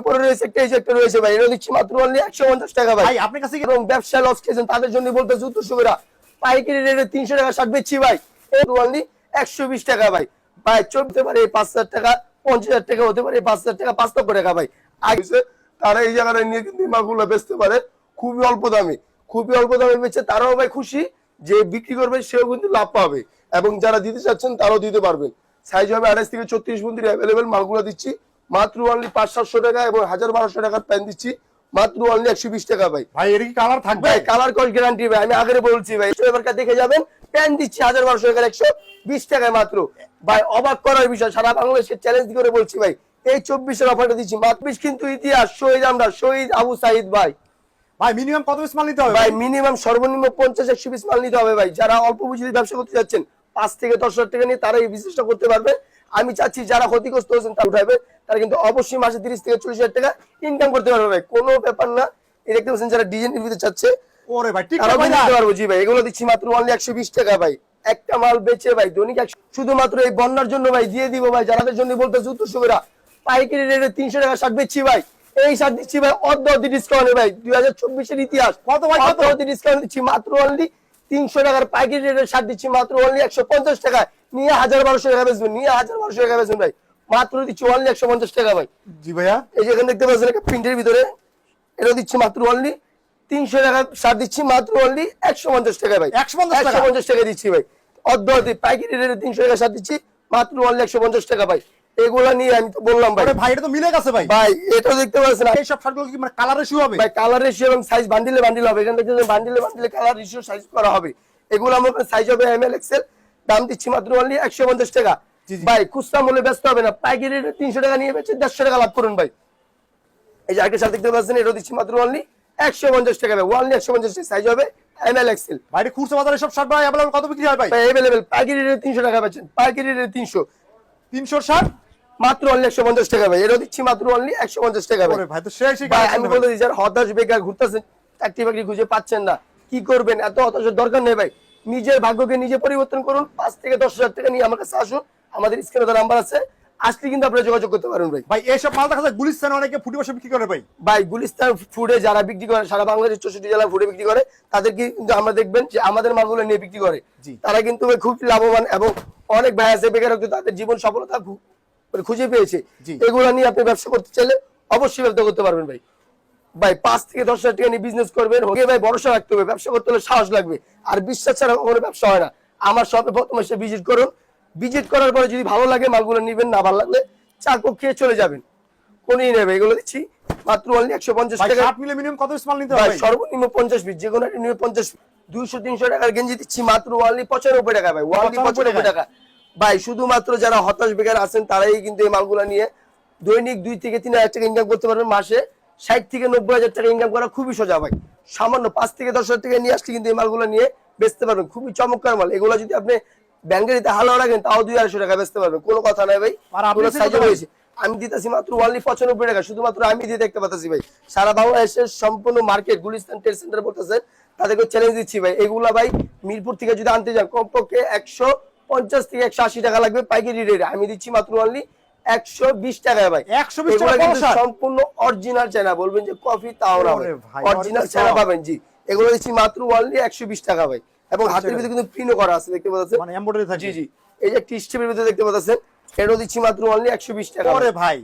উপরে রয়েছে একটা একটা রয়েছে ভাই। এটা দিচ্ছি মাত্র অনলি একশো পঞ্চাশ টাকা ভাই। ভাই আপনার কাছে এবং ব্যবসা লস খেয়েছেন তাদের জন্য বলতেছে উত্তরশো করে পাইকারি রেটে তিনশো টাকা ষাট বেচছি ভাই। অনলি একশো বিশ টাকা ভাই। ভাই চলতে পারে পাঁচ হাজার টাকা পঞ্চাশ হাজার টাকা হতে পারে পাঁচ হাজার টাকা পাঁচ লক্ষ টাকা ভাই। আগে তারা এই জায়গাটা নিয়ে কিন্তু বেচতে পারে খুবই অল্প দামে। খুবই অল্প দামে বেচে তারাও ভাই খুশি যে বিক্রি করবে সেও কিন্তু লাভ পাবে। এবং যারা দিতে চাচ্ছেন তারাও দিতে পারবেন। সাইজ হবে আড়াইশ থেকে ছত্রিশ মন্দির অ্যাভেলেবেল মালগুলো দিচ্ছি। মাত্র অনলি পাঁচ সাতশো টাকা এবং হাজার বারোশো টাকার প্যান দিচ্ছি। মাত্র অনলি একশো বিশ টাকা ভাই। ভাই এর কি কালার থাকবে? ভাই কালার কোড গ্যারান্টি ভাই আমি আগে বলছি ভাই। এবার দেখে যাবেন প্যান দিচ্ছি হাজার বারোশো টাকার একশো বিশ টাকায় মাত্র। ভাই অবাক করার বিষয় সারা বাংলাদেশের চ্যালেঞ্জ করে বলছি ভাই এই চব্বিশের অফারটা দিচ্ছি। মাত্র কিন্তু ইতিহাস শহীদ আমরা শহীদ আবু সাইদ ভাই। ভাই মিনিমাম কত পিস মাল নিতে হবে? ভাই মিনিমাম সর্বনিম্ন পঞ্চাশ একশো পিস মাল নিতে হবে ভাই। যারা অল্প পুঁজিতে ব্যবসা করতে যাচ্ছেন পাঁচ থেকে দশ হাজার টাকা নিয়ে তারা এই বিজনেসটা করতে পারবে। আমি চাচ্ছি যারা ক্ষতিগ্রস্ত হয়েছেন তারা উঠাবে তারা কিন্তু অবশ্যই মাসে তিরিশ থেকে চল্লিশ হাজার টাকা ইনকাম করতে পারবে ভাই। কোনো ব্যাপার না। এই দেখতে পাচ্ছেন যারা ডিজাইন নিতে চাচ্ছে ওরে ভাই ঠিক তারাও ভাই কিন্তু নিতে পারব। জি ভাই এগুলো দিচ্ছি মাত্র অনলি একশো বিশ টাকা ভাই। একটা মাল বেচে ভাই দৈনিক শুধুমাত্র এই বন্যার জন্য ভাই দিয়ে দিব ভাই। যাদের জন্য বলতেছে উত্তর সুবিধা পাইকারি রেটে তিনশো টাকা শার্ট বেচছি ভাই। এই শার্ট দিচ্ছি ভাই অর্ধ অর্ধ ডিসকাউন্টে ভাই। দুই হাজার চব্বিশের ইতিহাস কত ভাই, কত? অর্ধ অর্ধ ডিসকাউন্ট দিচ্ছি মাত্র অনলি তিনশো টাকার পাইকারি রেটের শার্ট দিচ্ছি মাত্র অনলি একশো পঞ্চাশ টাকা নিয়ে হাজার বারোশো টাকা বেচবেন নিয়ে হাজার বারোশো টাকা বেচবেন ভাই। মাত্র দিচ্ছি অনলি একশো পঞ্চাশ টাকা ভাই। জি ভাইয়া। এই যে এখানে দেখতে পাচ্ছেন একটা প্রিন্টের ভিতরে এটা দিচ্ছি মাত্র অনলি তিনশো টাকা সার দিচ্ছি মাত্র অনলি একশো পঞ্চাশ টাকা ভাই। একশো পঞ্চাশ টাকা। দিচ্ছি ভাই। অর্ধ পাইকারি রেটে তিনশো টাকা সার দিচ্ছি মাত্র অনলি একশো পঞ্চাশ টাকা ভাই। এগুলা নিয়ে আমি তো বললাম ভাই। ভাই এটা তো মিলে গেছে ভাই। ভাই এটাও দেখতে পাচ্ছেন এই সব শার্টগুলো কি মানে কালার রেশিও হবে? ভাই কালার রেশিও এবং সাইজ বান্ডিলে বান্ডিল হবে। এখান থেকে বান্ডিলে বান্ডিলে কালার রেশিও সাইজ করা হবে। এগুলো আমার সাইজ হবে এম এল এক্সেল দাম দিচ্ছি মাত্র অনলি একশো পঞ্চাশ টাকা। ভাই খুচরা মূল্যে ব্যস্ত হবে না। পাইকারি রেটে তিনশো টাকা নিয়ে বেচে দেড়শো টাকা লাভ করুন ভাই। এই যে আরেকটা শার্ট দেখতে পাচ্ছেন এটা দিচ্ছি মাত্র অনলি একশো পঞ্চাশ টাকা ভাই। অনলি একশো পঞ্চাশ টাকা সাইজ হবে এম এল এক্সেল ভাই খুচরা বাজারে সব শার্ট ভাই available কত বিক্রি হয় ভাই? ভাই পাইকারি রেটে তিনশো টাকা পাচ্ছেন পাইকারি রেটে তিনশো। 300 শার্ট? মাত্র অনলি একশো পঞ্চাশ টাকা ভাই। এটা দিচ্ছি মাত্র অনলি একশো পঞ্চাশ টাকা ভাই। ভাই তো সেই সেই ভাই আমি বলে দিই যারা হতাশ বেকার ঘুরতেছেন চাকরি বাকরি খুঁজে পাচ্ছেন না। কি করবেন? এত হতাশের দরকার নেই ভাই। নিজের ভাগ্যকে নিজে পরিবর্তন করুন। পাঁচ থেকে দশ হাজার টাকা নিয়ে আমার কাছে আসুন। আমাদের স্ক্রিনে নাম্বার আছে। আসলে কিন্তু আপনারা যোগাযোগ করতে পারেন ভাই। ভাই এইসব মাল দেখা যায় গুলিস্তানে অনেকে ফুটি বসে বিক্রি করে ভাই। ভাই গুলিস্তান ফুডে যারা বিক্রি করে সারা বাংলাদেশ চৌষট্টি জেলা ফুডে বিক্রি করে তাদেরকে কিন্তু আমরা দেখবেন যে আমাদের মালগুলো নিয়ে বিক্রি করে। তারা কিন্তু খুব লাভবান এবং অনেক ভাই আছে বেকারত্ব তাদের জীবন সফলতা মানে খুঁজে পেয়েছে। এগুলো নিয়ে আপনি ব্যবসা করতে চাইলে অবশ্যই ব্যবসা করতে পারবেন ভাই। ভাই পাঁচ থেকে দশ হাজার টাকা নিয়ে বিজনেস করবেন হোক ভাই ভরসা রাখতে হবে ব্যবসা করতে হলে সাহস লাগবে। আর বিশ্বাস ছাড়া কোনো ব্যবসা হয় না। আমার শপে প্রথম এসে ভিজিট করুন। ভিজিট করার পরে যদি ভালো লাগে মালগুলো নিবেন না ভালো লাগলে চা কপ খেয়ে চলে যাবেন। কোনই নেবে এগুলো দিচ্ছি। মাত্র অনলি একশো পঞ্চাশ টাকা। মিলে মিনিমাম কত পিস মাল নিতে হবে? সর্বনিম্ন পঞ্চাশ পিস যে কোনো একটা নিয়ে পঞ্চাশ দুইশো তিনশো টাকার গেঞ্জি দিচ্ছি মাত্র ওয়ানলি পঁচানব্বই টাকা ভাই ওয়ানলি পঁচানব্বই টাকা। ভাই শুধুমাত্র যারা হতাশ বেকার আছেন তারাই কিন্তু এই মালগুলা নিয়ে দৈনিক দুই থেকে তিন হাজার টাকা ইনকাম করতে পারবেন মাসে। ষাট থেকে নব্বই হাজার টাকা ইনকাম করা খুবই সোজা ভাই। সামান্য পাঁচ থেকে দশ হাজার টাকা নিয়ে আসলে কিন্তু এই মালগুলো নিয়ে বেচতে পারবেন। খুবই চমৎকার মাল। এগুলো যদি আপনি ব্যাংকে দিতে হালা রাখেন তাও দুই আড়াইশো টাকা বেচতে পারবেন। কোনো কথা নাই ভাই। সাইজ রয়েছে। আমি দিতেছি মাত্র ওয়ানলি পঁচানব্বই টাকা। শুধুমাত্র আমি দিয়ে দেখতে পাচ্ছি ভাই। সারা বাংলাদেশের সম্পূর্ণ মার্কেট গুলিস্তান ট্রেড সেন্টার বলতেছে তাদেরকে চ্যালেঞ্জ দিচ্ছি ভাই। এগুলো ভাই মিরপুর থেকে যদি আনতে যান কমপক্ষে একশো পঞ্চাশ থেকে একশো আশি টাকা লাগবে পাইকারি রেটে আমি দিচ্ছি মাত্র ওয়ানলি টাকা কফি তাও না ভাই। অরিজিনাল এগুলো দিচ্ছি মাত্র টাকা এবং ভিতরে কিন্তু করা আছে দেখতে পাচ্ছেন? এই যে ভিতরে দেখতে দিচ্ছি মাত্র একশো বিশ টাকা ভাই।